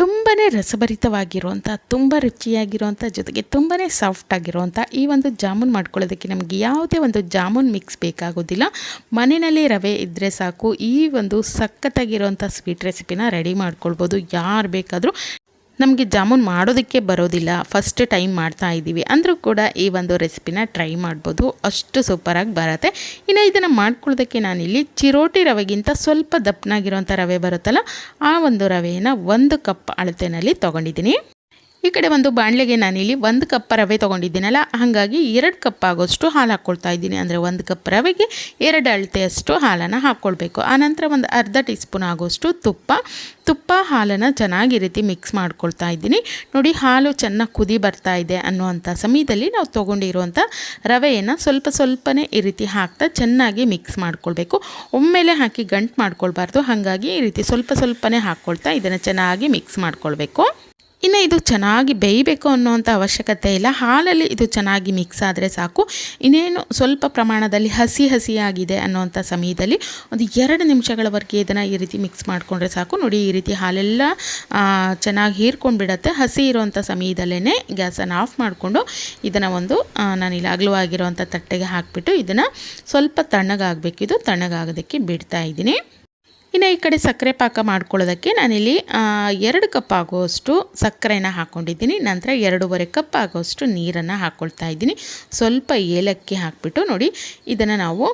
ತುಂಬಾ ರಸಭರಿತವಾಗಿರುವಂಥ ತುಂಬ ರುಚಿಯಾಗಿರುವಂಥ ಜೊತೆಗೆ ತುಂಬಾ ಸಾಫ್ಟ್ ಆಗಿರುವಂಥ ಈ ಒಂದು ಜಾಮೂನ್ ಮಾಡ್ಕೊಳ್ಳೋದಕ್ಕೆ ನಮಗೆ ಯಾವುದೇ ಒಂದು ಜಾಮೂನ್ ಮಿಕ್ಸ್ ಬೇಕಾಗೋದಿಲ್ಲ. ಮನೆಯಲ್ಲಿ ರವೆ ಇದ್ದರೆ ಸಾಕು. ಈ ಒಂದು ಸಖತ್ತಾಗಿರುವಂಥ ಸ್ವೀಟ್ ರೆಸಿಪಿನ ರೆಡಿ ಮಾಡ್ಕೊಳ್ಬೋದು. ಯಾರು ಬೇಕಾದರೂ ನಮಗೆ ಜಾಮೂನ್ ಮಾಡೋದಕ್ಕೆ ಬರೋದಿಲ್ಲ. ಫಸ್ಟ್ ಟೈಮ್ ಮಾಡ್ತಾ ಇದ್ದೀವಿ ಅಂದರೂ ಕೂಡ ಈ ಒಂದು ರೆಸಿಪಿನ ಟ್ರೈ ಮಾಡ್ಬೋದು. ಅಷ್ಟು ಸೂಪರಾಗಿ ಬರುತ್ತೆ. ಇನ್ನು ಇದನ್ನು ಮಾಡ್ಕೊಳ್ಳೋದಕ್ಕೆ ನಾನಿಲ್ಲಿ ಚಿರೋಟಿ ರವೆಗಿಂತ ಸ್ವಲ್ಪ ದಪ್ಪನಾಗಿರೋಂಥ ರವೆ ಬರುತ್ತಲ್ಲ, ಆ ಒಂದು ರವೆಯನ್ನು ಒಂದು ಕಪ್ ಅಳತೆಯಲ್ಲಿ ತೊಗೊಂಡಿದ್ದೀನಿ. ಈ ಕಡೆ ಒಂದು ಬಾಣಲೆಗೆ ನಾನಿಲ್ಲಿ ಒಂದು ಕಪ್ ರವೆ ತೊಗೊಂಡಿದ್ದೀನಲ್ಲ, ಹಾಗಾಗಿ ಎರಡು ಕಪ್ ಆಗೋಷ್ಟು ಹಾಲು ಹಾಕ್ಕೊಳ್ತಾ ಇದ್ದೀನಿ. ಅಂದರೆ ಒಂದು ಕಪ್ ರವೆಗೆ ಎರಡು ಅಳತೆಯಷ್ಟು ಹಾಲನ್ನು ಹಾಕ್ಕೊಳ್ಬೇಕು. ಆನಂತರ ಒಂದು ಅರ್ಧ ಟೀ ಸ್ಪೂನ್ ಆಗೋಷ್ಟು ತುಪ್ಪ. ತುಪ್ಪ, ಹಾಲನ್ನು ಚೆನ್ನಾಗಿ ರೀತಿ ಮಿಕ್ಸ್ ಮಾಡ್ಕೊಳ್ತಾ ಇದ್ದೀನಿ. ನೋಡಿ, ಹಾಲು ಚೆನ್ನಾಗಿ ಕುದಿ ಬರ್ತಾ ಇದೆ ಅನ್ನುವಂಥ ಸಮಯದಲ್ಲಿ ನಾವು ತೊಗೊಂಡಿರುವಂಥ ರವೆಯನ್ನು ಸ್ವಲ್ಪ ಸ್ವಲ್ಪನೇ ಈ ರೀತಿ ಹಾಕ್ತಾ ಚೆನ್ನಾಗಿ ಮಿಕ್ಸ್ ಮಾಡ್ಕೊಳ್ಬೇಕು. ಒಮ್ಮೆಲೆ ಹಾಕಿ ಗಂಟು ಮಾಡ್ಕೊಳ್ಬಾರ್ದು. ಹಾಗಾಗಿ ಈ ರೀತಿ ಸ್ವಲ್ಪ ಸ್ವಲ್ಪನೇ ಹಾಕ್ಕೊಳ್ತಾ ಇದನ್ನು ಚೆನ್ನಾಗಿ ಮಿಕ್ಸ್ ಮಾಡ್ಕೊಳ್ಬೇಕು. ಇನ್ನು ಇದು ಚೆನ್ನಾಗಿ ಬೇಯಬೇಕು ಅನ್ನೋವಂಥ ಅವಶ್ಯಕತೆ ಇಲ್ಲ. ಹಾಲಲ್ಲಿ ಇದು ಚೆನ್ನಾಗಿ ಮಿಕ್ಸ್ ಆದರೆ ಸಾಕು. ಇನ್ನೇನು ಸ್ವಲ್ಪ ಪ್ರಮಾಣದಲ್ಲಿ ಹಸಿ ಹಸಿಯಾಗಿದೆ ಅನ್ನೋವಂಥ ಸಮಯದಲ್ಲಿ ಒಂದು ಎರಡು ನಿಮಿಷಗಳವರೆಗೆ ಇದನ್ನು ಈ ರೀತಿ ಮಿಕ್ಸ್ ಮಾಡಿಕೊಂಡ್ರೆ ಸಾಕು. ನೋಡಿ, ಈ ರೀತಿ ಹಾಲೆಲ್ಲ ಚೆನ್ನಾಗಿ ಹೀರ್ಕೊಂಡ್ಬಿಡತ್ತೆ ಹಸಿ ಇರೋವಂಥ ಸಮಯದಲ್ಲೇ ಗ್ಯಾಸನ್ನು ಆಫ್ ಮಾಡಿಕೊಂಡು ಇದನ್ನು ಒಂದು ನಾನು ಇಲ್ಲಿ ಅಗಲವಾಗಿರುವಂಥ ತಟ್ಟೆಗೆ ಹಾಕಿಬಿಟ್ಟು ಇದನ್ನು ಸ್ವಲ್ಪ ತಣ್ಣಗಾಗಬೇಕಿದು ತಣ್ಣಗಾಗೋದಕ್ಕೆ ಬಿಡ್ತಾ ಇದ್ದೀನಿ. ಇನ್ನು ಈ ಕಡೆ ಸಕ್ಕರೆ ಪಾಕ ಮಾಡ್ಕೊಳ್ಳೋದಕ್ಕೆ ನಾನಿಲ್ಲಿ ಎರಡು ಕಪ್ ಆಗುವಷ್ಟು ಸಕ್ಕರೆನ ಹಾಕ್ಕೊಂಡಿದ್ದೀನಿ ನಂತರ ಎರಡೂವರೆ ಕಪ್ ಆಗುವಷ್ಟು ನೀರನ್ನು ಹಾಕ್ಕೊಳ್ತಾ ಇದ್ದೀನಿ. ಸ್ವಲ್ಪ ಏಲಕ್ಕಿ ಹಾಕಿಬಿಟ್ಟು ನೋಡಿ, ಇದನ್ನು ನಾವು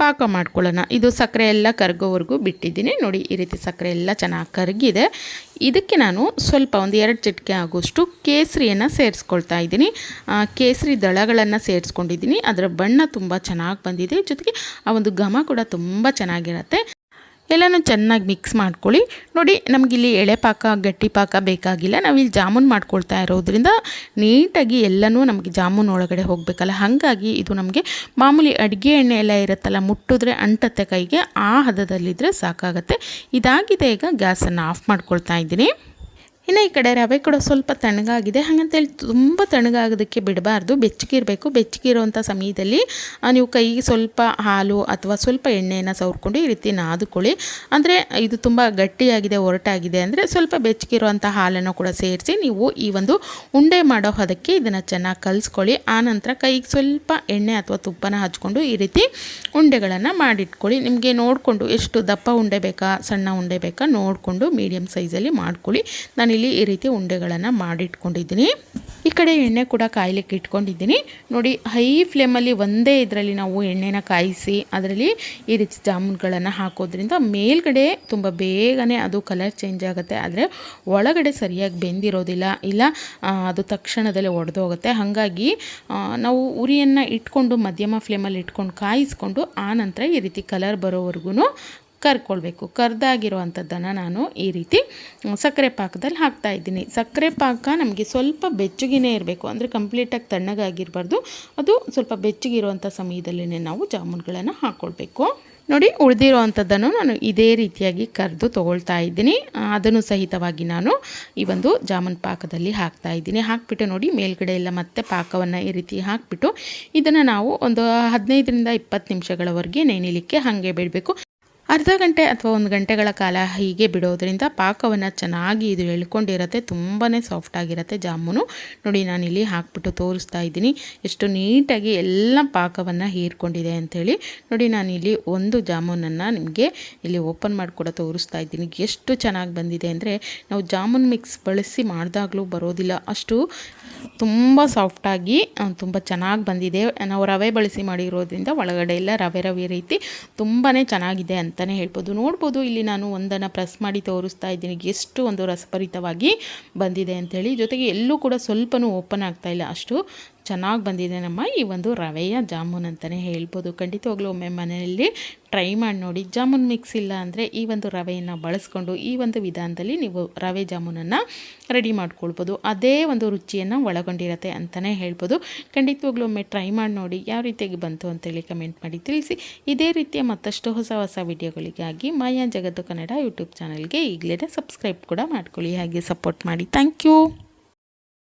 ಪಾಕ ಮಾಡ್ಕೊಳ್ಳೋಣ. ಇದು ಸಕ್ಕರೆ ಎಲ್ಲ ಕರಗೋವರೆಗೂ ಬಿಟ್ಟಿದ್ದೀನಿ. ನೋಡಿ, ಈ ರೀತಿ ಸಕ್ಕರೆ ಎಲ್ಲ ಚೆನ್ನಾಗಿ ಕರಗಿದೆ. ಇದಕ್ಕೆ ನಾನು ಸ್ವಲ್ಪ ಒಂದು ಎರಡು ಚಿಟಿಕೆ ಆಗುವಷ್ಟು ಕೇಸರಿಯನ್ನು ಸೇರಿಸ್ಕೊಳ್ತಾ ಇದ್ದೀನಿ. ಕೇಸರಿ ದಳಗಳನ್ನು ಸೇರಿಸ್ಕೊಂಡಿದ್ದೀನಿ. ಅದರ ಬಣ್ಣ ತುಂಬ ಚೆನ್ನಾಗಿ ಬಂದಿದೆ. ಜೊತೆಗೆ ಆ ಒಂದು ಘಮ ಕೂಡ ತುಂಬ ಚೆನ್ನಾಗಿರುತ್ತೆ. ಎಲ್ಲನೂ ಚೆನ್ನಾಗಿ ಮಿಕ್ಸ್ ಮಾಡ್ಕೊಳ್ಳಿ. ನೋಡಿ, ನಮಗಿಲ್ಲಿ ಎಳೆ ಪಾಕ, ಗಟ್ಟಿ ಪಾಕ ಬೇಕಾಗಿಲ್ಲ. ನಾವಿಲ್ಲಿ ಜಾಮೂನ್ ಮಾಡ್ಕೊಳ್ತಾ ಇರೋದ್ರಿಂದ ನೀಟಾಗಿ ಎಲ್ಲನೂ ನಮಗೆ ಜಾಮೂನ್ ಒಳಗಡೆ ಹೋಗಬೇಕಲ್ಲ. ಹಾಗಾಗಿ ಇದು ನಮಗೆ ಮಾಮೂಲಿ ಅಡುಗೆ ಎಣ್ಣೆ ಎಲ್ಲ ಇರುತ್ತಲ್ಲ, ಮುಟ್ಟಿದ್ರೆ ಅಂಟತ್ತೆ ಕೈಗೆ, ಆ ಹದದಲ್ಲಿದ್ದರೆ ಸಾಕಾಗತ್ತೆ. ಇದಾಗಿದೆ ಈಗ ಗ್ಯಾಸನ್ನು ಆಫ್ ಮಾಡ್ಕೊಳ್ತಾ ಇದ್ದೀನಿ. ಇನ್ನು ಈ ಕಡೆ ರವೆ ಕೂಡ ಸ್ವಲ್ಪ ತಣ್ಣಗಾಗಿದೆ. ಹಾಗಂತೇಳಿ ತುಂಬ ತಣ್ಣಗಾಗೋದಕ್ಕೆ ಬಿಡಬಾರ್ದು. ಬೆಚ್ಚಗಿರಬೇಕು ಬೆಚ್ಚಗಿರುವಂಥ ಸಮಯದಲ್ಲಿ ನೀವು ಕೈಗೆ ಸ್ವಲ್ಪ ಹಾಲು ಅಥವಾ ಸ್ವಲ್ಪ ಎಣ್ಣೆಯನ್ನು ಸವರ್ಕೊಂಡು ಈ ರೀತಿ ನಾದುಕೊಳ್ಳಿ. ಅಂದರೆ ಇದು ತುಂಬ ಗಟ್ಟಿಯಾಗಿದೆ, ಒರಟಾಗಿದೆ ಅಂದರೆ ಸ್ವಲ್ಪ ಬೆಚ್ಚಗಿರುವಂಥ ಹಾಲನ್ನು ಕೂಡ ಸೇರಿಸಿ ನೀವು ಈ ಒಂದು ಉಂಡೆ ಮಾಡೋ ಅದಕ್ಕೆ ಇದನ್ನು ಚೆನ್ನಾಗಿ ಕಲಿಸ್ಕೊಳ್ಳಿ. ಆನಂತರ ಕೈಗೆ ಸ್ವಲ್ಪ ಎಣ್ಣೆ ಅಥವಾ ತುಪ್ಪನ ಹಚ್ಕೊಂಡು ಈ ರೀತಿ ಉಂಡೆಗಳನ್ನು ಮಾಡಿಟ್ಕೊಳ್ಳಿ. ನಿಮಗೆ ನೋಡಿಕೊಂಡು ಎಷ್ಟು ದಪ್ಪ ಉಂಡೆ ಬೇಕಾ, ಸಣ್ಣ ಉಂಡೆ ಬೇಕಾ ನೋಡಿಕೊಂಡು ಮೀಡಿಯಮ್ ಸೈಜಲ್ಲಿ ಮಾಡ್ಕೊಳ್ಳಿ. ನಾನು ಇಲ್ಲಿ ಈ ರೀತಿ ಉಂಡೆಗಳನ್ನು ಮಾಡಿಟ್ಕೊಂಡಿದ್ದೀನಿ. ಈ ಕಡೆ ಎಣ್ಣೆ ಕೂಡ ಕಾಯಲಿಕ್ಕೆ ಇಟ್ಕೊಂಡಿದ್ದೀನಿ. ನೋಡಿ ಹೈ ಫ್ಲೇಮಲ್ಲಿ ಒಂದೇ ಇದರಲ್ಲಿ ನಾವು ಎಣ್ಣೆನ ಕಾಯಿಸಿ, ಅದರಲ್ಲಿ ಈ ರೀತಿ ಜಾಮೂನ್ಗಳನ್ನು ಹಾಕೋದ್ರಿಂದ ಮೇಲ್ಗಡೆ ತುಂಬ ಬೇಗನೆ ಅದು ಕಲರ್ ಚೇಂಜ್ ಆಗುತ್ತೆ. ಆದರೆ ಒಳಗಡೆ ಸರಿಯಾಗಿ ಬೆಂದಿರೋದಿಲ್ಲ. ಇಲ್ಲ ಅದು ತಕ್ಷಣದಲ್ಲೇ ಒಡೆದೋಗುತ್ತೆ. ಹಾಗಾಗಿ ನಾವು ಉರಿಯನ್ನು ಇಟ್ಕೊಂಡು ಮಧ್ಯಮ ಫ್ಲೇಮಲ್ಲಿ ಇಟ್ಕೊಂಡು ಕಾಯಿಸ್ಕೊಂಡು ಆ ನಂತರ ಈ ರೀತಿ ಕಲರ್ ಬರೋವರೆಗೂ ಕರ್ಕೊಳ್ಬೇಕು. ಕರ್ದಾಗಿರುವಂಥದ್ದನ್ನು ನಾನು ಈ ರೀತಿ ಸಕ್ಕರೆ ಪಾಕದಲ್ಲಿ ಹಾಕ್ತಾ ಇದ್ದೀನಿ. ಸಕ್ಕರೆ ಪಾಕ ನಮಗೆ ಸ್ವಲ್ಪ ಬೆಚ್ಚಗಿನೇ ಇರಬೇಕು. ಅಂದರೆ ಕಂಪ್ಲೀಟಾಗಿ ತಣ್ಣಗಾಗಿರಬಾರ್ದು. ಅದು ಸ್ವಲ್ಪ ಬೆಚ್ಚಗಿರುವಂಥ ಸಮಯದಲ್ಲೇ ನಾವು ಜಾಮೂನ್ಗಳನ್ನು ಹಾಕ್ಕೊಳ್ಬೇಕು ನೋಡಿ, ಉಳಿದಿರುವಂಥದ್ದನ್ನು ನಾನು ಇದೇ ರೀತಿಯಾಗಿ ಕರೆದು ತೊಗೊಳ್ತಾ ಇದ್ದೀನಿ. ಅದನ್ನು ಸಹಿತವಾಗಿ ನಾನು ಈ ಒಂದು ಜಾಮೂನ್ ಪಾಕದಲ್ಲಿ ಹಾಕ್ತಾ ಇದ್ದೀನಿ. ಹಾಕ್ಬಿಟ್ಟು ನೋಡಿ, ಮೇಲ್ಗಡೆ ಎಲ್ಲ ಮತ್ತೆ ಪಾಕವನ್ನು ಈ ರೀತಿ ಹಾಕಿಬಿಟ್ಟು ಇದನ್ನು ನಾವು ಒಂದು ಹದಿನೈದರಿಂದ ಇಪ್ಪತ್ತು ನಿಮಿಷಗಳವರೆಗೆ ನೆನೆಯಲಿಕ್ಕೆ ಹಾಗೆ ಬಿಡಬೇಕು. ಅರ್ಧ ಗಂಟೆ ಅಥವಾ ಒಂದು ಗಂಟೆಗಳ ಕಾಲ ಹೀಗೆ ಬಿಡೋದ್ರಿಂದ ಪಾಕವನ್ನು ಚೆನ್ನಾಗಿ ಇದು ಎಳ್ಕೊಂಡಿರತ್ತೆ ತುಂಬಾ ಸಾಫ್ಟಾಗಿರುತ್ತೆ ಜಾಮೂನು. ನೋಡಿ, ನಾನು ಇಲ್ಲಿ ಹಾಕ್ಬಿಟ್ಟು ತೋರಿಸ್ತಾ ಇದ್ದೀನಿ. ಎಷ್ಟು ನೀಟಾಗಿ ಎಲ್ಲ ಪಾಕವನ್ನು ಹೀರ್ಕೊಂಡಿದೆ ಅಂಥೇಳಿ ನೋಡಿ, ನಾನು ಇಲ್ಲಿ ಒಂದು ಜಾಮೂನನ್ನು ನಿಮಗೆ ಇಲ್ಲಿ ಓಪನ್ ಮಾಡಿ ಕೂಡ ತೋರಿಸ್ತಾ ಇದ್ದೀನಿ. ಎಷ್ಟು ಚೆನ್ನಾಗಿ ಬಂದಿದೆ ಅಂದರೆ ನಾವು ಜಾಮೂನ್ ಮಿಕ್ಸ್ ಬಳಸಿ ಮಾಡಿದಾಗಲೂ ಬರೋದಿಲ್ಲ. ಅಷ್ಟು ತುಂಬ ಸಾಫ್ಟಾಗಿ ತುಂಬ ಚೆನ್ನಾಗಿ ಬಂದಿದೆ. ನಾವು ರವೆ ಬಳಸಿ ಮಾಡಿರೋದ್ರಿಂದ ಒಳಗಡೆ ಎಲ್ಲ ರವೆ ರವೆ ರೀತಿ ತುಂಬಾ ಚೆನ್ನಾಗಿದೆ ಅಂತ ಅಂತಲೇ ಹೇಳ್ಬೋದು. ನೋಡ್ಬೋದು, ಇಲ್ಲಿ ನಾನು ಒಂದನ್ನು ಪ್ರೆಸ್ ಮಾಡಿ ತೋರಿಸ್ತಾ ಇದ್ದೀನಿ. ಎಷ್ಟು ಒಂದು ರಸಭರಿತವಾಗಿ ಬಂದಿದೆ ಅಂಥೇಳಿ ಜೊತೆಗೆ ಎಲ್ಲೂ ಕೂಡ ಸ್ವಲ್ಪನೂ ಓಪನ್ ಆಗ್ತಾ ಇಲ್ಲ ಅಷ್ಟು. ಚೆನ್ನಾಗಿ ಬಂದಿದೆ ನಮ್ಮ ಈ ಒಂದು ರವೆಯ ಜಾಮೂನ್ ಅಂತಲೇ ಹೇಳ್ಬೋದು. ಖಂಡಿತವಾಗ್ಲೂ ಒಮ್ಮೆ ಮನೆಯಲ್ಲಿ ಟ್ರೈ ಮಾಡಿ ನೋಡಿ. ಜಾಮೂನ್ ಮಿಕ್ಸ್ ಇಲ್ಲ ಅಂದರೆ ಈ ಒಂದು ರವೆಯನ್ನು ಬಳಸ್ಕೊಂಡು ಈ ಒಂದು ವಿಧಾನದಲ್ಲಿ ನೀವು ರವೆ ಜಾಮೂನನ್ನು ರೆಡಿ ಮಾಡ್ಕೊಳ್ಬೋದು. ಅದೇ ಒಂದು ರುಚಿಯನ್ನು ಒಳಗೊಂಡಿರತ್ತೆ ಅಂತಲೇ ಹೇಳ್ಬೋದು. ಖಂಡಿತವಾಗ್ಲೂ ಒಮ್ಮೆ ಟ್ರೈ ಮಾಡಿ ನೋಡಿ ಯಾವ ರೀತಿಯಾಗಿ ಬಂತು ಅಂತೇಳಿ ಕಮೆಂಟ್ ಮಾಡಿ ತಿಳಿಸಿ. ಇದೇ ರೀತಿಯ ಮತ್ತಷ್ಟು ಹೊಸ ಹೊಸ ವಿಡಿಯೋಗಳಿಗಾಗಿ ಮಾಯಾ ಜಗತ್ತು ಕನ್ನಡ ಯೂಟ್ಯೂಬ್ ಚಾನಲ್ಗೆ ಈಗಲೇ ಸಬ್ಸ್ಕ್ರೈಬ್ ಕೂಡ ಮಾಡ್ಕೊಳ್ಳಿ. ಹಾಗೆ ಸಪೋರ್ಟ್ ಮಾಡಿ. Thank you